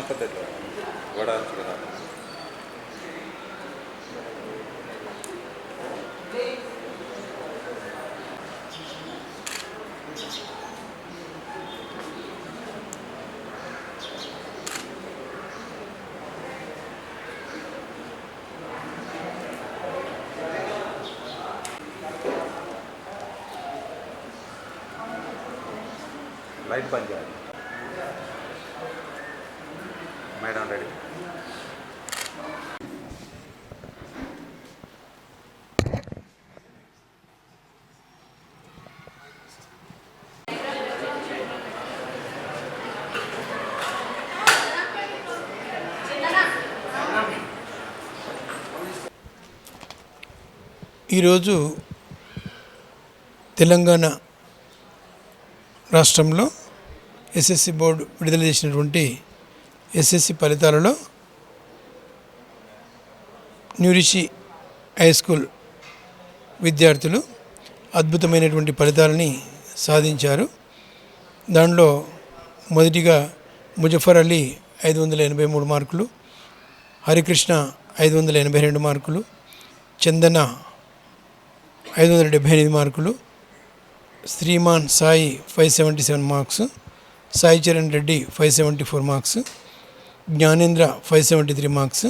பக்கத்தில் ஓட ஆரம்பிச்சுக்கிறாங்க லைட் பஞ்சாயத்து మేడం రెడీ. ఈరోజు తెలంగాణ రాష్ట్రంలో ఎస్ఎస్సి బోర్డు విడుదల చేసినటువంటి ఎస్ఎస్సి ఫలితాలలో న్యూరిషి హై స్కూల్ విద్యార్థులు అద్భుతమైనటువంటి ఫలితాలని సాధించారు. దానిలో మొదటిగా ముజఫర్ అలీ ఐదు వందల ఎనభై మూడు మార్కులు హరికృష్ణ ఐదు వందల ఎనభై రెండు మార్కులు చందన ఐదు వందల డెబ్భై ఎనిమిది మార్కులు Sriman Sai five seventy seven marks Sai Charan Reddy five seventy four marks Jnanendra five seventy three marks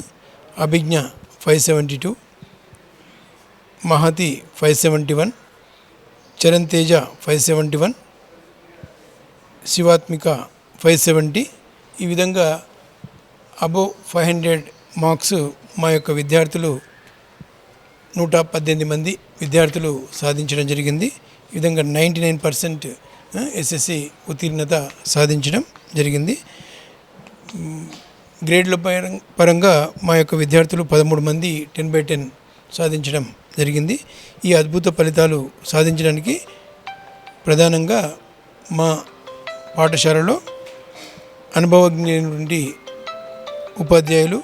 Abhijna five seventy two Mahathi five seventy one Charan Teja five seventy one Shivatmika five seventy. ఈ విధంగా above five hundred marks మా యొక్క విద్యార్థులు నూట పద్దెనిమిది మంది విద్యార్థులు సాధించడం జరిగింది. ఈ విధంగా నైంటీ నైన్ పర్సెంట్ ఎస్ఎస్సి ఉత్తీర్ణత సాధించడం జరిగింది. గ్రేడ్ల పరంగా మా యొక్క విద్యార్థులు పదమూడు మంది టెన్ బై టెన్ సాధించడం జరిగింది. ఈ అద్భుత ఫలితాలు సాధించడానికి ప్రధానంగా మా పాఠశాలలో అనుభవజ్ఞులైనటువంటి ఉపాధ్యాయులు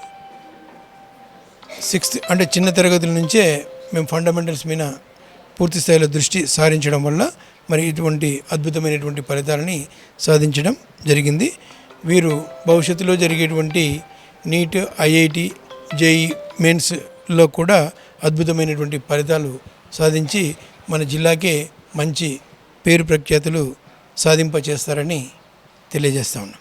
సిక్స్త్ అంటే చిన్న తరగతుల నుంచే మేము ఫండమెంటల్స్ మీద పూర్తి స్థాయిలో దృష్టి సారించడం వల్ల మరి ఇటువంటి అద్భుతమైనటువంటి ఫలితాలని సాధించడం జరిగింది. వీరు భవిష్యత్తులో జరిగేటువంటి నీట్ ఐఐటి జేఈ మెయిన్స్లో కూడా అద్భుతమైనటువంటి ఫలితాలు సాధించి మన జిల్లాకే మంచి పేరు ప్రఖ్యాతులు సాధింపచేస్తారని తెలియజేస్తా ఉన్నాం.